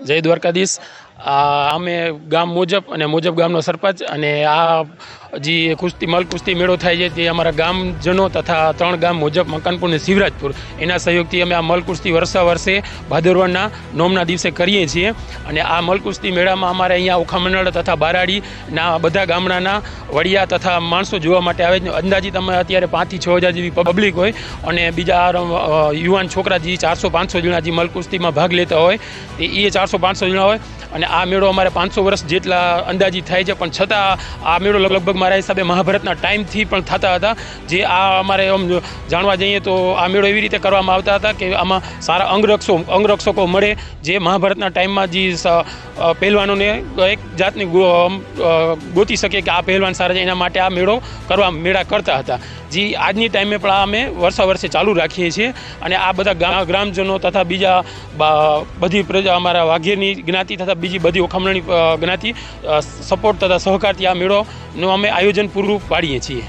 જય દ્વારકાધીશ આ અમે ગામ મુજબ અને મુજબ ગામનો સરપંચ અને આ જે કુસ્તી, મલ કુસ્તી મેળો થાય છે તે અમારા ગામજનો તથા ત્રણ ગામ મુજબ મકાનપુર અને શિવરાજપુર. એના સહયોગથી અમે આ મલ કુસ્તી વર્ષા વર્ષે ભાદરવાના નોમના દિવસે કરીએ છીએ અને આ મલ કુસ્તી મેળામાં અમારે અહીંયા ઓખામંડળ તથા બારાડીના બધા ગામડાના વડિયા તથા માણસો જોવા માટે આવે છે. અંદાજિત અમે અત્યારે પાંચથી છ હજાર જેવી પબ્લિક હોય અને બીજા યુવાન છોકરા જે ચારસો પાંચસો જણા જે મલ કુસ્તીમાં ભાગ લેતા હોય તે એ ચારસો પાંચસો જણા હોય અને આ મેળો અમારે પાંચસો વર્ષ જેટલા અંદાજી થાય છે, પણ છતાં આ મેળો લગભગ મારા હિસાબે મહાભારતના ટાઈમથી પણ થતા હતા. જે આ અમારે આમ જાણવા જઈએ તો આ મેળો એવી રીતે કરવામાં આવતા હતા કે આમાં સારા અંગરક્ષો, અંગરક્ષકો મળે, જે મહાભારતના ટાઈમમાં જે પહેલવાનોને એક જાતની ગોતી શકે કે આ પહેલવાન સારા છે, એના માટે આ મેળો કરવા, મેળા કરતા હતા. જે, આજની ટાઈમે પણ અમે વર્ષા વર્ષે ચાલુ રાખીએ છીએ અને આ બધા ગ્રામજનો તથા બીજા બધી પ્રજા અમારા વાઘેરની જ્ઞાતિ તથા બીજી બધી ઓખામણી જ્ઞાતિ સપોર્ટ તથા સહકારથી આ મેળોનું અમે આયોજન પૂરું પાડીએ છીએ.